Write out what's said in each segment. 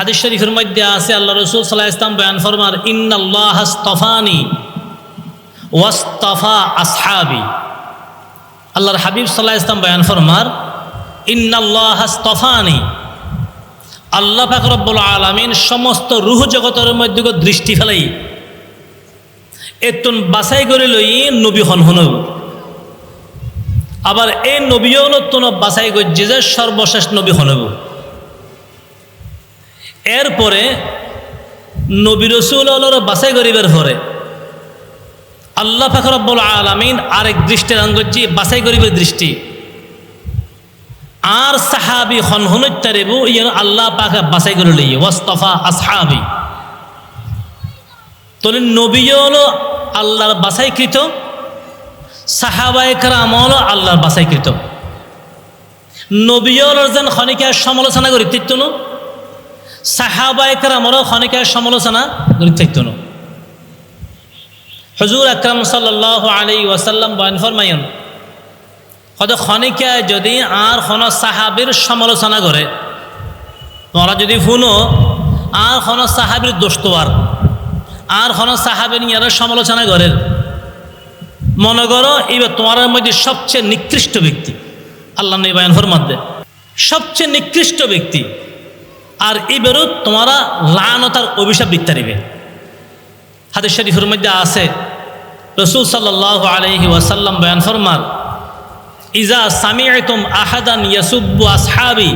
হাদিস শরীফের মধ্যে আছে, আল্লাহ রসুল সাল্লাহ ইসলাম বয়ান ফরমার, ইন্নাল্লাহ স্তফানি ওয়াস্তফা আসহাবি। আল্লাহর হাবিব সাল্লাহ ইসলাম বয়ান ফরমার, ইন্নাল্লাহ স্তফানি আল্লাহ ফাকরব্বুল আলমিন সমস্ত রুহ জগতের মধ্যে দৃষ্টি ফেলাই, এতুন বাছাই করে লই নবী হন হন। আবার এই নবীও নতুন বাছাই করছে যে সর্বশেষ নবী হনব এরপরে নবী রসুল বাছাই করিবার পরে আল্লাহ ফাকরব্বুল আলমিন আরেক দৃষ্টির আঙ্গজি বাছাই করিবার দৃষ্টি। আর সাহাবি হনহনত্যারেবু ইয়েন আল্লাহ পাকে বাছাই করে লইয়ে ওয়াস্তফা আসহাবি। তাহলে নবীও হলো আল্লাহর বাছাইকৃত সাহাবায়করা আমল আল্লাহর বাছাইকৃত। নবীর যেন খনিকার সমালোচনা করি তিত্তনু সাহাবায়করা আমল খনিকার সমালোচনা তিত্তনু হজুর আকরাম সাল্লাহ আলী ওয়াসাল্লাম বয়ান ফরমাইন হয়তো খনিকায় যদি আর কোনো সাহাবির সমালোচনা করে, তোমরা যদি শুনো, আর কোনো সাহাবির দোস্তোয়ার, আর কোনো সাহাবির নিয়ে সমালোচনা করে, মনে করো এবার তোমার মধ্যে সবচেয়ে নিকৃষ্ট ব্যক্তি, আল্লাহ নিবায়ন মধ্যে সবচেয়ে নিকৃষ্ট ব্যক্তি আর এবারও তোমারা লানতার অভিশাপ দিতে পারিবে। হাদিস শরীফের মধ্যে আছে, রসুল সাল্লাহ আলহি ওয়াসাল্লাম বয়ান ফরমার, ইজা সামিআতুম আহাদান ইয়াসুব্বু আসহাবি,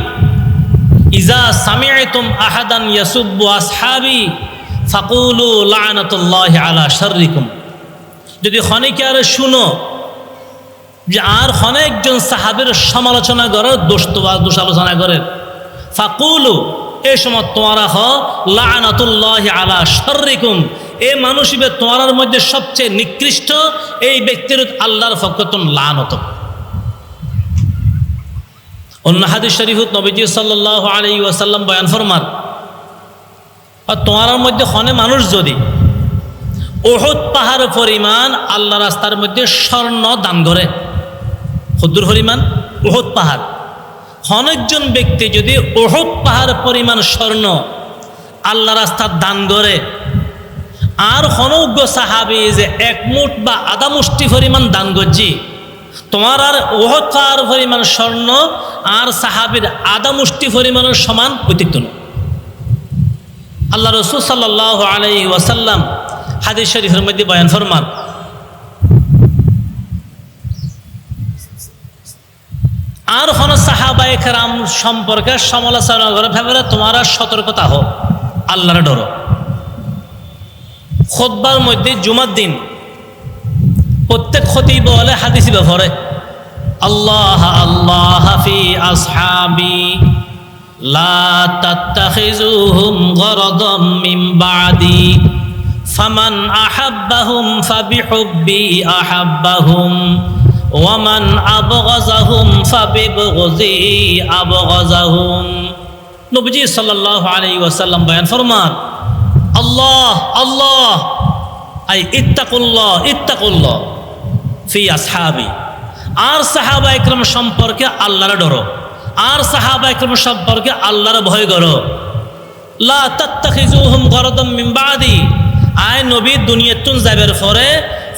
ইজা সামিআতুম আহাদান ইয়াসুব্বু আসহাবি, ফাকুলু লানাতুল্লাহ আলা শাররিকুম। যদি খনিকে আর শুনো যে আর অনেকজন সাহাবের সমালোচনা করার দোষ দোষ আলোচনা করেন ফাকুলু এ সময় তোমারা হ আলা শর্রিকুম। এ মানুষ তোমার মধ্যে সবচেয়ে নিকৃষ্ট এই ব্যক্তির আল্লাহর ফকতন লানত। অন্য হাদিস শরীফুত নবীজি সাল্লাহ আলী ওয়াসাল্লাম বয়ান ফরমার আর তোমার মধ্যে খনে মানুষ যদি ওহদ পাহাড় পরিমাণ আল্লাহ রাস্তার মধ্যে স্বর্ণ দান করে, ক্ষুদ্র পরিমাণ ওহদ পাহাড় অনেকজন ব্যক্তি যদি ওহদ পাহাড় পরিমাণ স্বর্ণ, আল্লাহ রাস্তার দান করে আর হনজ্ঞ সাহাবি যে এক মুঠ বা আধা মুষ্টি পরিমাণ দান করছি, তোমার আর ওহদ পাহাড় পরিমাণ স্বর্ণ আর সাহাবির আধা মুষ্টি পরিমাণের সমান ঐতিহ্য আল্লাহ রসুল সাল্লাহ আলাই ওয়াসাল্লাম হাদিস শরীফের মধ্যে বয়ান ফরমান আর হন সাহাবায়ে কেরাম সম্পর্কে সমালোচনা করে ভেবে তোমার সতর্কতা হোক, আল্লাহর ডর খোদবার মধ্যে জুমার দিন, প্রত্যেক ক্ষতি বলে হাদিসি ব্যবহারে, আল্লাহ আল্লাহ হাফি আসহাবি, লা ওয়ামান আবগাজাহুম ফাবিবগজি আবগাজাহুম। নবীজি সাল্লাল্লাহু আলাইহি ওয়াসাল্লাম বয়ান ফরমান, আল্লাহ আল্লাহ, আই ইত্তাকুল্লাহ ইত্তাকুল্লাহ ফি আসহাবি। আর সাহাবা একরম সম্পর্কে আল্লাহর ডরো, আর সাহাবা একরম সম্পর্কে আল্লাহর ভয় করো। লা তাত্তাখিজুহুম গরদম মিন বাদি। আয় নবী দুনিয়াতুন যাবের পরে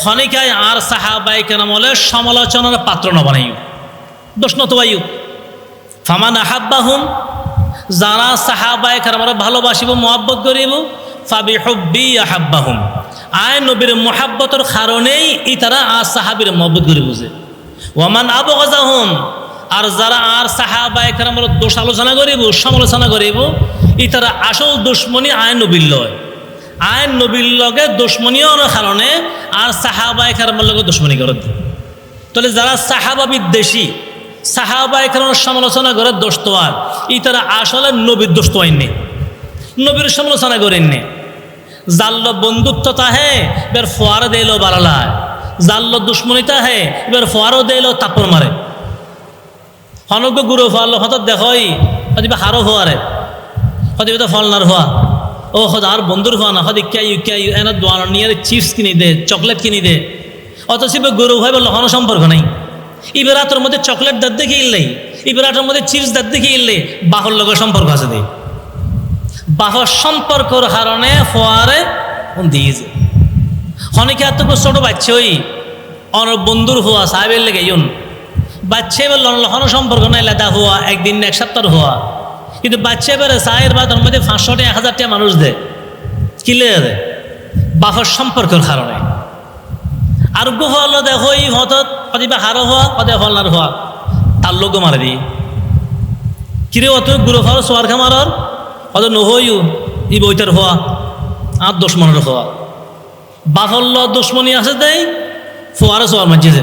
খনিকায় আর সাহাবাই কেনামলে সমালোচনার পাত্র ন বানাইও। দোষ নতবাইও ফামান আহাব্বাহুম, যারা সাহাবাই কেনামলে ভালোবাসিব, মোহাব্বত করিব ফাবি হব্বি আহাব্বাহুম। আয় নবীর মোহাব্বতর কারণেই ই তারা আর সাহাবির মহব্বত করে বুঝে। ওয়ামান আবু গজাহুম আর যারা আর সাহাবাই কেনামল দোষ আলোচনা করিব, সমালোচনা করিব, ই তারা আসল দুশ্মনী আয় নবীর লয়। আইন নবীর লগে দুশ্মনীয় কারণে আর সাহাবাই কারমের লগে দুশ্মনী করে তাহলে যারা সাহাবা বিদ্বেষী সাহাবাই কারণ সমালোচনা করে দোস্তোয়ার ই তারা আসলে নবীর দোস্তোয়াইননি নবীর সমালোচনা করেননি। জাল্ল বন্ধুত্ব তাহে, এবার ফোয়ার দিল বাড়ালায় জাল্ল দুশ্মনীতা হে এবার ফোয়ারও দিল তাপর মারে। হনজ্ঞ গুরু ফল হঠাৎ দেখই হয়তো হারো হওয়ারে হয়তো ফলনার হওয়া ও হদ আর বন্ধুর হওয়া না। হদ ক্যাই ক্যাই এনা দোয়ার নিয়ে চিপস কিনে দে, চকলেট কিনে দে। অথচ গরু ভাই বলল হন সম্পর্ক নাই। ইবেরাতের মধ্যে চকলেট দাঁত দেখে ইল্লাই ইবেরাটের মধ্যে চিপস দাঁত দেখে ইল্লে বাহর লগের সম্পর্ক আছে দে। বাহর সম্পর্কর কারণে ফোয়ারে দিয়েছে অনেকে এত ছোট বাচ্চা ওই অন বন্ধুর হওয়া সাহেবের লেগে, ইউন। বাচ্চা এবার লহন সম্পর্ক নাই, লেদা হওয়া একদিন এক সপ্তাহ হওয়া কিন্তু বাচ্চা এবারে সাহের বা তার মধ্যে পাঁচশো টাকা হাজার টাকা মানুষ দেয়। কিলে দেয়? বাহর সম্পর্কের কারণে। আর গো হল দেখো এই হতত কদিবা হারো হওয়া কদে হলনার হওয়া, তার লোক মারে দি কিরে, অত গুরু হওয়ার সোয়ার খামারর? অত নহইও, ই বইটার হওয়া, আর দুশ্মনের হওয়া। বাফল্য দুশ্মনী আছে দেই ফোয়ারে সোয়ার মানছে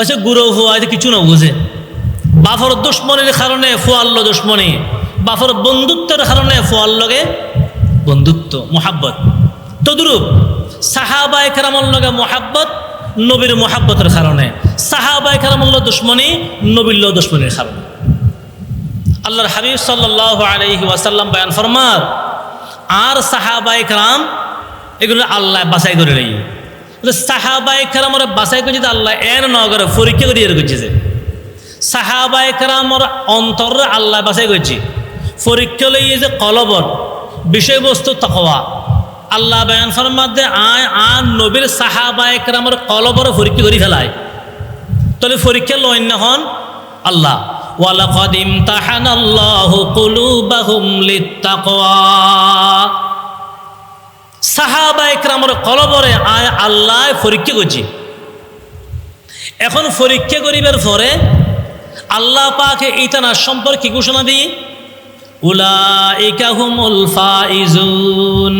আচ্ছা গুরু হওয়া এটা কিছু না বুঝে। বাফর দুশ্মনের কারণে ফোয়াল্ল দুশ্মনী। বাফর বন্ধুত্বের কারণে ফোয়ার লগে বন্ধুত্ব, মোহাব্বত। তদরূপ সাহাবা একরামল লগে মোহাব্বত, নবীর মোহাব্বতের কারণে। সাহাবা একরামল্ল দুশ্মনী নবীল্য দুশ্মনীর কারণে। আল্লাহর হাবিব সাল্লাহ আলহি ওয়াসাল্লাম বয়ান ফরমার, আর সাহাবা একরাম এগুলো আল্লাহ বাছাই করে নেই। সাহাবা একরাম ওরা বাছাই করছে আল্লাহ এন নগরে পরীক্ষা করে এর করছে যে সাহাবা একরাম ওর অন্তর আল্লাহ বাছাই করছে পরীক্ষা লইয়ে যে কলবর, বিষয়বস্তু তকওয়া। আল্লাহ বয়ান ফরমাদে, আয়, আন নবীর সাহাবা একরামের কলবর পরীক্ষা করে ফেলায়। তাহলে পরীক্ষা লয় না হন আল্লাহ। ওয়ালাকাদ ইমতাহানাল্লাহু কুলুবাহুম লিত্তাকওয়া। সাহাবা একরামের কলবরে আয় আল্লাহ পরীক্ষা করছে এখন পরীক্ষা করিবার পরে আল্লাহ পাকে ইতানার সম্পর্কে ঘোষণা দিই। উলাইকা হুমুল ফাইজুন,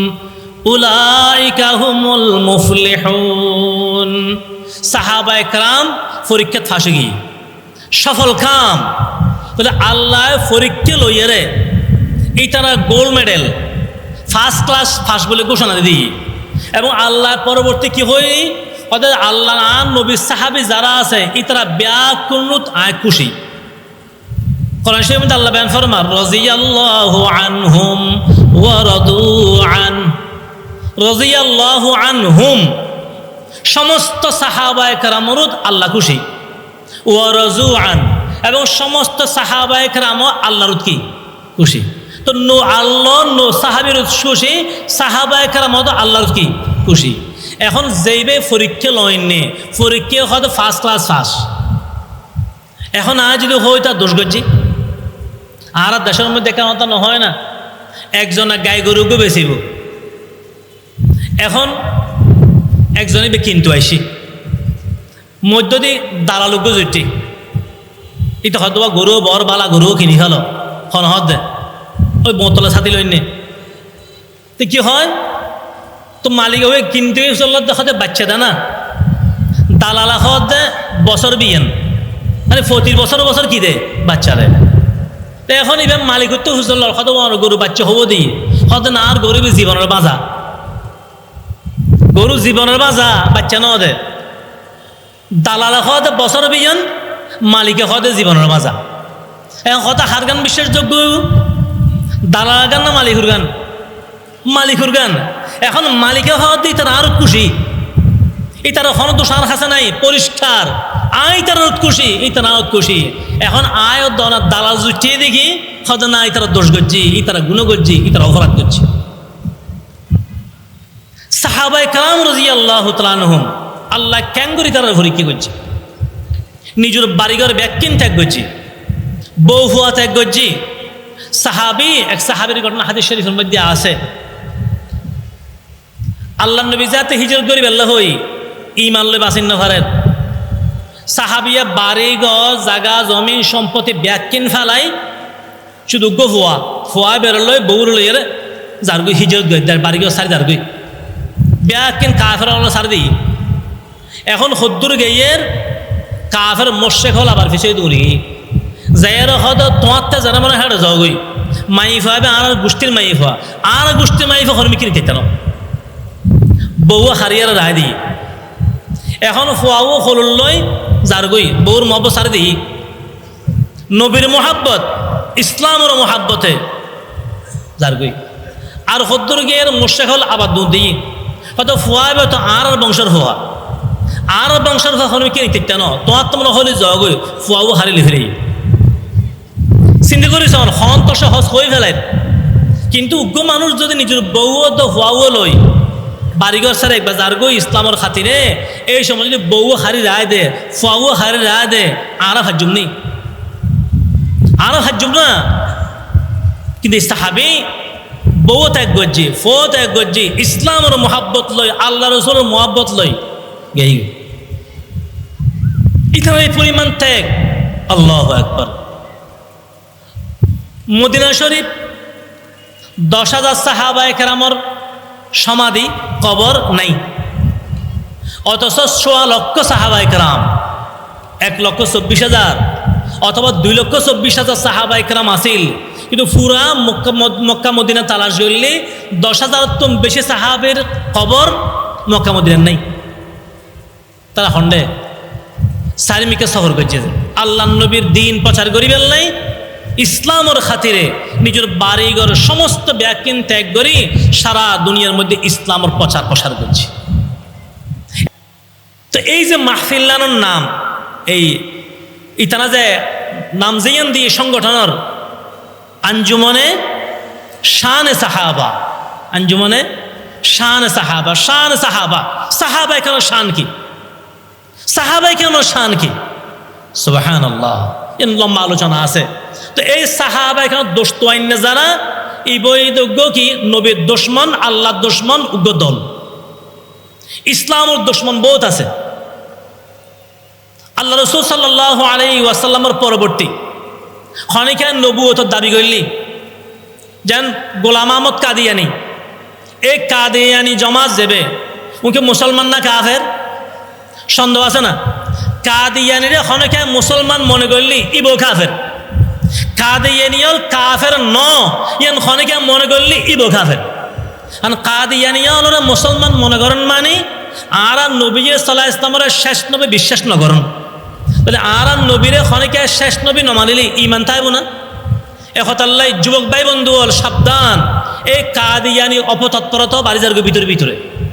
উলাইকা হুমুল মুফলিহুন। সাহাবা একরাম পরীক্ষা ফাঁসে গিয়ে সফল কাম তাহলে আল্লাহ পরীক্ষা লইয়ারে এই তারা gold medal, first class first বলে ঘোষণা দিই। এবং আল্লাহ পরবর্তী কি হই? ওদের আল্লাহ নবী সাহাবি যারা আছে, এই তারা ব্যাকুন্নুত আয় খুশি। কোরআন শরীফের মধ্যে আল্লাহ বয়ান ফরমার রাদিয়াল্লাহু আনহুম ওয়া রাদু আন রাদিয়াল্লাহু আনহুম। সমস্ত সাহাবায়ে কেরামরুদ আল্লাহ খুশি। ওয়া রাজু আন এবং সমস্ত সাহাবায়ে কেরামও আল্লাহর কি? খুশি। তো নো আল্লাহ, নো সাহাবির খুশি, সাহাবায়ে কেরামও তো আল্লাহর কি? খুশি। এখন যেইবে পরীক্ষা লয়নি, পরীক্ষা হয়তো ফার্স্ট ক্লাস ফার্স্ট এখন আর যদি হই তার দোষ করছি। আর দেশের মধ্যে মতো হয় না। একজনে গাই গরুকে বেচিব। এখন একজনে কিনতে আইসি মধ্য দিয়ে দালালোক জুটি এটা হয়তো বা গরু বর বালা গরুও কিনি খেল হনহদ দে। ওই বোতলে ছাতি লইনে তো কি হয়? তো মালিক হয়ে কিনতে চল্লার দেখাতে বাচ্চা দে না। দালালা হদ দে বছর বিয়েন। মানে প্রতি বছর বছর কি দে বাচ্চারে তো এখন এবার মালিক তো হুসল্লার হয়তো আমার গরু বাচ্চা হব দিই হয়তো না, আর গরু জীবনের বাজা। গরু জীবনের বাজা, বাচ্চা ন দে। দালালা হতে বছর বিজন মালিকে হতে জীবনের বাজা। এখন কথা হার গান বিশ্বাসযোগ্য? দালাল গান না মালিকুর গান? মালিকুর গান। এখন মালিকে হওয়া দিই তারা আরও খুশি। এই তার হন দোষার হাসে নাই, পরিষ্কার। আই তার খুশি, এই তার খুশি। এখন আয় দনা দালাল জুটিয়ে দেখি হয়তো না এই দোষ করছি এই তারা গুণ করছি এই তারা অপরাধ করছি। সাহাবাই কালাম রাজি আল্লাহ তালানহম আল্লাহ ক্যাঙ্গুরি তারা কি করছে। নিজের বাড়িঘর ব্যাকিন ত্যাগ করছি। বউ হুয়া ত্যাগ করছি। সাহাবি, এক সাহাবির ঘটনা হাদিস শরীফের মধ্যে আছে। আল্লাহ নবী যাতে হিজরত করি বেল্লা হই। ইমান লই বাসিন্ন ঘরের সাহাবিয়া বাড়ি ঘর জাগা, জমিন, সম্পত্তি ব্যাকিন ফেলাই, শুধু গো ফুয়া ফুয়া বেরোলই বউর লইয়ের যারগুই হিজরত গই বাড়ি ঘর সারি যারগুই ব্যাকিন কাফের হলো সারি দিই। এখন হদ্দুর গেইয়ের কাফের মোশেক হল আবার পিছিয়ে দৌড়ি যাইয়ের হদ তোমারটা জানা মানে হাড়ে যাও গই মাইফা হবে আর গোষ্ঠীর মাইফা। আর গোষ্ঠীর মাইফা হরমিকির খেতানো বউ হারিয়ার রায় দিই। এখন ফুয়াও হলুল্লই যারগই বউর মহব্বত সারি দিই নবীর মোহাব্বত, ইসলামের মোহাব্বতে যারগই আর হদ্দুর গিয়ে মোশেক হল আবার দুধ দিই হয়তো ফুয়া তো আর আর বংশের হওয়া আর বংশের হওয়া হলে কি নিতে ন তোমার তোমরা হলে জগই, ফুয়াও হারিলে ফিরে চিন্তা করিস আমার হন হয়ে ফেলাই কিন্তু উগ্র মানুষ যদি নিজের বউ তো লই বাড়িঘর সারে একবার যার গো ইসলামের খাতিরে এই সময় যদি বউ হারি রায় দে ফুয়াও হারি রায় দে আরও হাজুম নেই আরও হাজুম না। কিন্তু ইস্তাহাবি বউ ত্যাগ করছি ফো ত্যাগ করছি ইসলামের মহাব্বত লই আল্লাহ রসুলের মহাব্বত লই গেই এখানে এই পরিমাণ ত্যাগ আল্লাহ একবার মদিনা শরীফ দশ হাজার সাহাবা একরামর সমাধি, কবর নাই। অথচ সোয়া লক্ষ সাহাবা একরাম এক লক্ষ চব্বিশ হাজার অথবা দুই লক্ষ চব্বিশ হাজার সাহাবা একরাম আসিল কিন্তু ফুরা মক্কা মদ- মক্কা মদিনা তালাশ করলে দশ হাজার তো বেশি সাহাবের কবর মক্কা মদিনার নেই। তারা হন্ডে, সারিমিকে সফর করছে আল্লাহ নবীর দিন প্রচার করিবেন নাই ইসলামর খাতিরে নিজের বাড়িঘর সমস্ত ব্যাকিন ত্যাগ করি, সারা দুনিয়ার মধ্যে ইসলামর প্রচার প্রসার করছে। তো এই যে মাহফিল্লানোর নাম, এই ইতানা যে নাম জিয়ান দিয়ে সংগঠনের আঞ্জুমনে শান সাহাবা, আঞ্জুমনে শান সাহাবা শান সাহাবা। সাহাবা এখানে শান কি? সাহাবাই কেন শান কি? সুবাহান আল্লাহ লম্বা আলোচনা আছে। তো এই সাহাবা এখানে দোষ তো আইন জানা এই বৈদজ্ঞ কি? নবীর দুশ্মন আল্লাহ দুশ্মন, উগ্র দল। ইসলামের দুশ্মন বহুত আছে। আল্লাহ রসুল সাল্লাহ আলাই ওয়াসাল্লামের পরবর্তী। খনিকা নবুয়ত দাবি করলি। যেন গোলাম আহমদ কাদিয়ানি এই কাদিয়ানি জমাত যাবে উনকে মুসলমান না কাফের? সন্দেহ আছে না? কাদিয়ানিরে খনকে মুসলমান মনে করলি, ইবো কাফের। কাদিয়ানিয়ল কাফের ন। ইয়ান খনকে মনে করলি ইবো কাফের। আর কাদিয়ানিয়ল মুসলমান মনে করেন মানে আর আর নবী সাল্লাহ ইসলামের শেষ নবী বিশ্বাস নকরেন বলে আর আর নবীরে খনকে শেষ নবী নমানিলি ইমান তাইব না। একতাল্লাই যুবক ভাই বন্ধু হল সাবধান। এই কাদিয়ানি অপতৎপরতা বাড়ি যার ভিতরে ভিতরে।